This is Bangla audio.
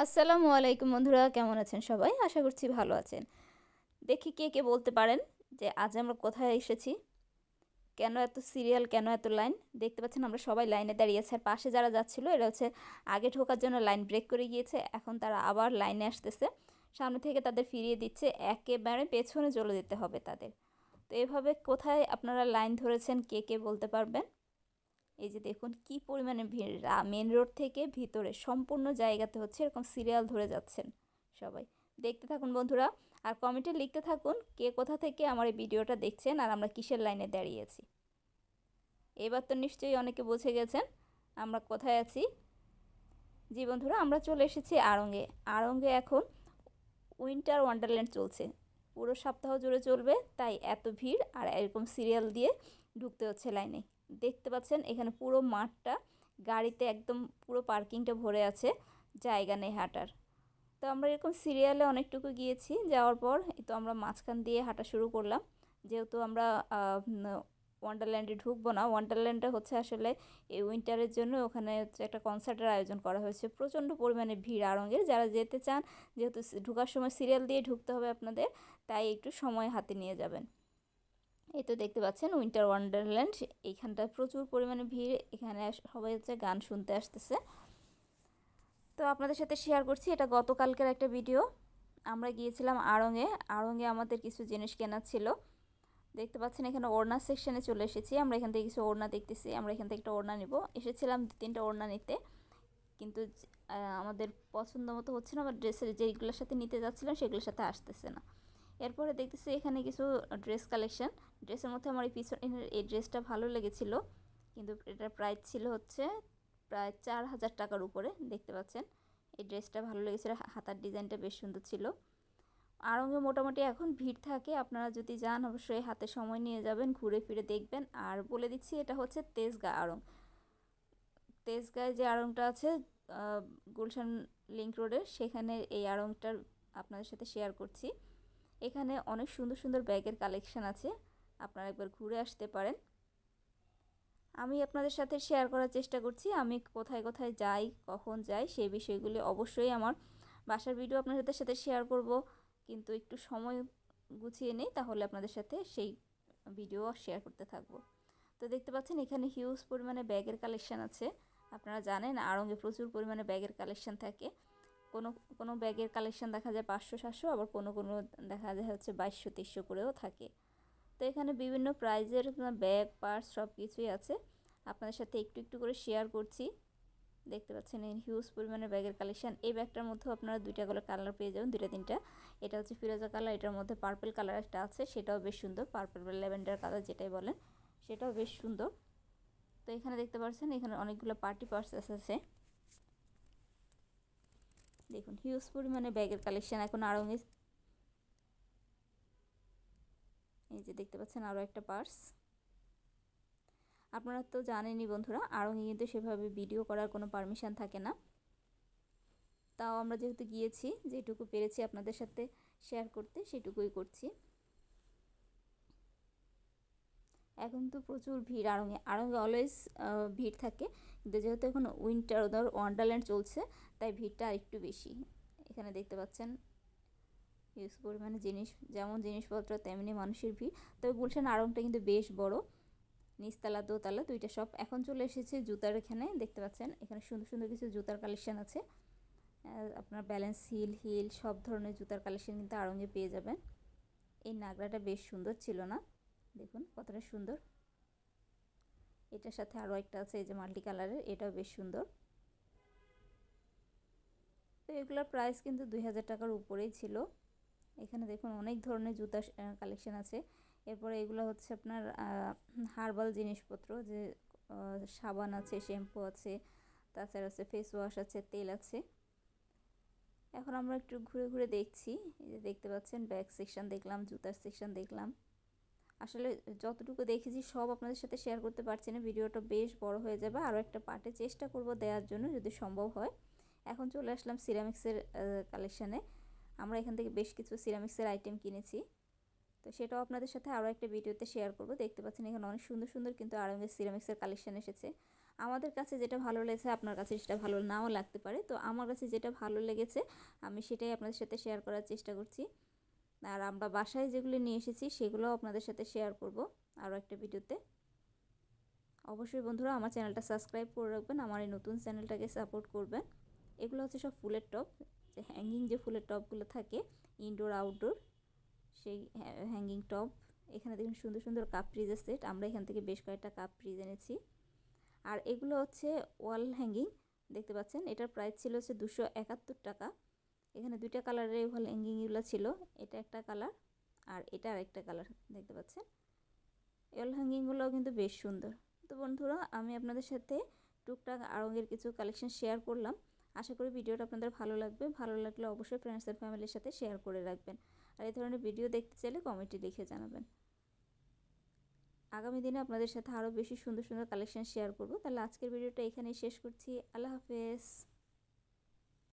আসসালামু আলাইকুম বন্ধুরা, কেমন আছেন সবাই? আশা করছি ভালো আছেন। দেখি কে কে বলতে পারেন যে আজ আমরা কোথায় এসেছি, কেন এত সিরিয়াল, কেন এত লাইন? দেখতে পাচ্ছেন আমরা সবাই লাইনে দাঁড়িয়েছে আর পাশে যারা যাচ্ছিল, এরা হচ্ছে আগে ঢোকার জন্য লাইন ব্রেক করে গিয়েছে, এখন তারা আবার লাইনে আসতেছে। সামনে থেকে তাদের ফিরিয়ে দিচ্ছে, একেবারে পেছনে চলে যেতে হবে তাদের। তো এভাবে কোথায় আপনারা লাইন ধরেছেন, কে কে বলতে পারবেন? এই যে দেখুন কি পরিমাণে ভিড়। মেন রোড থেকে ভিতরে সম্পূর্ণ জায়গাতে হচ্ছে এরকম সিরিয়াল ধরে যাচ্ছেন সবাই। দেখতে থাকুন বন্ধুরা, আর কমেন্টে লিখতে থাকুন কে কোথা থেকে আমার এই ভিডিওটা দেখছেন আর আমরা কিসের লাইনে দাঁড়িয়েছি। এবার তো নিশ্চয়ই অনেকে বুঝে গেছেন আমরা কোথায় আছি। জি বন্ধুরা, আমরা চলে এসেছি আড়ঙ্গে। আড়ঙ্গে এখন উইন্টার ওয়ান্ডারল্যান্ড চলছে। পুরো সপ্তাহ জুড়ে চলবে, তাই এত ভিড় আর এরকম সিরিয়াল দিয়ে ঢুকতে হচ্ছে লাইনে দেখতে পাচ্ছেন, এখানে পুরো মাঠটা গাড়িতে একদম পুরো পার্কিংটা ভরে আছে, জায়গা নেই হাঁটার। তো আমরা এরকম সিরিয়ালে অনেকটুকু গিয়েছি, যাওয়ার পর তো আমরা মাঝখান দিয়ে হাঁটা শুরু করলাম। যেহেতু আমরা ওয়ান্ডারল্যান্ডে ঢুকবো না ওয়ান্ডারল্যান্ডটা হচ্ছে আসলে এই উইন্টারের জন্য ওখানে হচ্ছে একটা কনসার্টের আয়োজন করা হয়েছে। প্রচণ্ড পরিমাণে ভিড় আরঙ্গের যারা যেতে চান, যেহেতু ঢুকার সময় সিরিয়াল দিয়ে ঢুকতে হবে আপনাদের, তাই একটু সময় হাতে নিয়ে যাবেন। এই তো দেখতে পাচ্ছেন উইন্টার ওয়ান্ডারল্যান্ড। এইখানটায় প্রচুর পরিমাণে ভিড়। এখানে সবাই হচ্ছে গান শুনতে আসতেছে। তো আপনাদের সাথে শেয়ার করছি, এটা গতকালকের একটা ভিডিও আমরা গিয়েছিলাম আড়ঙে আড়ঙে আমাদের কিছু জিনিস কেনার ছিল। দেখতে পাচ্ছেন এখানে ওড়না সেকশানে চলে এসেছি। আমরা এখান থেকে কিছু ওড়না দেখতেছি। আমরা এখান থেকে একটা ওড়না নিব। এসেছিলাম দু তিনটা ওড়না নিতে। কিন্তু আমাদের পছন্দ মতো হচ্ছে না। আমার ড্রেসের যেইগুলোর সাথে নিতে যাচ্ছিলাম, সেগুলোর সাথে আসতেছে না। এরপরে দেখতেছি এখানে কিছু ড্রেস কালেকশন ড্রেসের মধ্যে আমার এই পিছনের এই ড্রেসটা ভালো লেগেছিলো, কিন্তু এটার প্রাইস ছিল হচ্ছে প্রায় চার হাজার টাকার উপরে, দেখতে পাচ্ছেন? এই ড্রেসটা ভালো লেগেছিলো হাতার ডিজাইনটা বেশ সুন্দর ছিল। আরঙ্গে মোটামুটি এখন ভিড় থাকে, আপনারা যদি যান অবশ্যই হাতে সময় নিয়ে যাবেন, ঘুরে ফিরে দেখবেন। আর বলে দিচ্ছি এটা হচ্ছে তেজগা আড়ং। তেজগায় যে আড়ংটা আছে গুলশান লিঙ্ক রোডে সেখানে এই আড়ংটার আপনাদের সাথে শেয়ার করছি। এখানে অনেক সুন্দর সুন্দর ব্যাগের কালেকশান আছে। আপনারা একবার ঘুরে আসতে পারেন। আমি আপনাদের সাথে শেয়ার করার চেষ্টা করছি, আমি কোথায় কোথায় যাই, কখন যাই, সেই বিষয়গুলি অবশ্যই আমার বাসার ভিডিও আপনাদের সাথে শেয়ার করব। কিন্তু একটু সময় গুছিয়ে নেই, তাহলে আপনাদের সাথে সেই ভিডিও শেয়ার করতে থাকব। তো দেখতে পাচ্ছেন, এখানে হিউজ পরিমাণে ব্যাগের কালেকশান আছে। আপনারা জানেন, আড়ঙ্গে প্রচুর পরিমাণে ব্যাগের কালেকশান থাকে। কোনো কোনো ব্যাগের কালেকশান দেখা যায় পাঁচশো, সাতশো, আবার কোনো কোনো দেখা যায় হচ্ছে বাইশশো, তেইশশো করেও থাকে। তো এখানে বিভিন্ন প্রাইজের ব্যাগ পার্স সব কিছুই আছে। আপনাদের সাথে একটু একটু করে শেয়ার করছি। দেখতে পাচ্ছেন এই হিউজ পরিমাণে ব্যাগের কালেকশান এই ব্যাগটার মধ্যেও আপনারা দুইটা করে কালার পেয়ে যাবেন, দুইটা, তিনটা। এটা হচ্ছে ফিরোজা কালার এটার মধ্যে পার্পেল কালার একটা আছে, সেটাও বেশ সুন্দর। পার্পেল বা ল্যাভেন্ডার কালার যেটাই বলেন, সেটাও বেশ সুন্দর। তো এখানে দেখতে পাচ্ছেন, এখানে অনেকগুলো পার্টি পার্স আছে। দেখুন হিউজ পরিমাণে ব্যাগের কালেকশান এখন আরও এই যে দেখতে পাচ্ছেন আরও একটা পার্স আপনারা তো জানেনই বন্ধুরা আরঙে কিন্তু সেভাবে ভিডিও করার কোনো পারমিশান থাকে না। তাও আমরা যেহেতু গিয়েছি, যেটুকু পেরেছি আপনাদের সাথে শেয়ার করতে, সেটুকুই করছি। এখন তো প্রচুর ভিড় আড়ঙে আড়ঙে অলওয়েজ ভিড় থাকে। কিন্তু যেহেতু এখন উইন্টার ওদের ওয়ান্ডারল্যান্ড চলছে, তাই ভিড়টা আরেকটু বেশি। এখানে দেখতে পাচ্ছেন হিউজ পরিমাণে জিনিস, যেমন জিনিসপত্র, তেমনি মানুষের ভিড়। তবে গুলশান আড়ংটা কিন্তু বেশ বড়। নিচতলা, দোতলা, দুইটা সব এখন চলে এসেছে জুতার এখানে, দেখতে পাচ্ছেন, এখানে সুন্দর সুন্দর কিছু জুতার কালেকশান আছে। আপনার ব্যালেন্স হিল হিল সব ধরনের জুতার কালেকশান কিন্তু আড়ঙ্গে পেয়ে যাবেন। এই নাগরাটা বেশ সুন্দর ছিল না। দেখুন কতটা সুন্দর। এটার সাথে আরও একটা আছে, এই যে মাল্টি কালারের, এটাও বেশ সুন্দর। তো এগুলোর প্রাইস কিন্তু দুই হাজার টাকার উপরেই ছিল। এখানে দেখুন অনেক ধরনের জুতা কালেকশন আছে। এরপরে এগুলো হচ্ছে আপনার হার্বাল জিনিসপত্র, যে সাবান আছে, শ্যাম্পু আছে, তাছাড়া আছে ফেস ওয়াশ আছে, তেল আছে। এখন আমরা একটু ঘুরে ঘুরে দেখছি। এই যে দেখতে পাচ্ছেন ব্যাগ সেকশন দেখলাম, জুতার সেকশন দেখলাম। আসলে যতটুকু দেখেছি সব আপনাদের সাথে শেয়ার করতে পারছি না। ভিডিওটা বেশ বড় হয়ে যাবে। আরও একটা পার্টে চেষ্টা করব দেওয়ার জন্য যদি সম্ভব হয়। এখন চলে আসলাম সিরামিক্সের কালেকশানে আমরা এখান থেকে বেশ কিছু সিরামিক্সের আইটেম কিনেছি। তো সেটাও আপনাদের সাথে আরও একটা ভিডিওতে শেয়ার করব। দেখতে পাচ্ছেন এখানে অনেক সুন্দর সুন্দর কিন্তু আরঙ্গের সিরামিক্সের কালেকশান এসেছে। আমাদের কাছে যেটা ভালো লেগেছে, আপনার কাছে সেটা ভালো নাও লাগতে পারে। তো আমার কাছে যেটা ভালো লেগেছে, আমি সেটাই আপনাদের সাথে শেয়ার করার চেষ্টা করছি। আর আমরা বাসায় যেগুলি নিয়ে এসেছি সেগুলোও আপনাদের সাথে শেয়ার করব আরও একটা ভিডিওতে। অবশ্যই বন্ধুরা আমার চ্যানেলটা সাবস্ক্রাইব করে রাখবেন, আমার এই নতুন চ্যানেলটাকে সাপোর্ট করবেন। এগুলো হচ্ছে সব ফুলের টপ যে হ্যাঙ্গিং যে ফুলের টপগুলো থাকে ইনডোর আউটডোর সেই হ্যাঙ্গিং টপ এখানে দেখুন সুন্দর সুন্দর কাপ ফ্রিজের সেট আমরা এখান থেকে বেশ কয়েকটা কাপ ফ্রিজ এনেছি। আর এগুলো হচ্ছে ওয়াল হ্যাঙ্গিং দেখতে পাচ্ছেন? এটার প্রাইস ছিল হচ্ছে দুশো একাত্তর টাকা। এখানে দুইটা কালারের ওয়াল হ্যাঙ্গিংগুলো ছিল। এটা একটা কালার আর এটা আরেকটা কালার, দেখতে পাচ্ছেন? ওয়াল হ্যাঙ্গিংগুলোও কিন্তু বেশ সুন্দর। তো বন্ধুরা, আমি আপনাদের সাথে টুকটাক আরঙের কিছু কালেকশন শেয়ার করলাম। আশা করি ভিডিওটা আপনাদের ভালো লাগবে। ভালো লাগলে অবশ্যই ফ্রেন্ডস অ্যান্ড ফ্যামিলির সাথে শেয়ার করে রাখবেন। আর এই ধরনের ভিডিও দেখতে চাইলে কমেন্টে লিখে জানাবেন। আগামী দিনে আপনাদের সাথে আরও বেশি সুন্দর সুন্দর কালেকশন শেয়ার করব। তাহলে আজকের ভিডিওটা এখানেই শেষ করছি। আল্লাহ হাফেজ।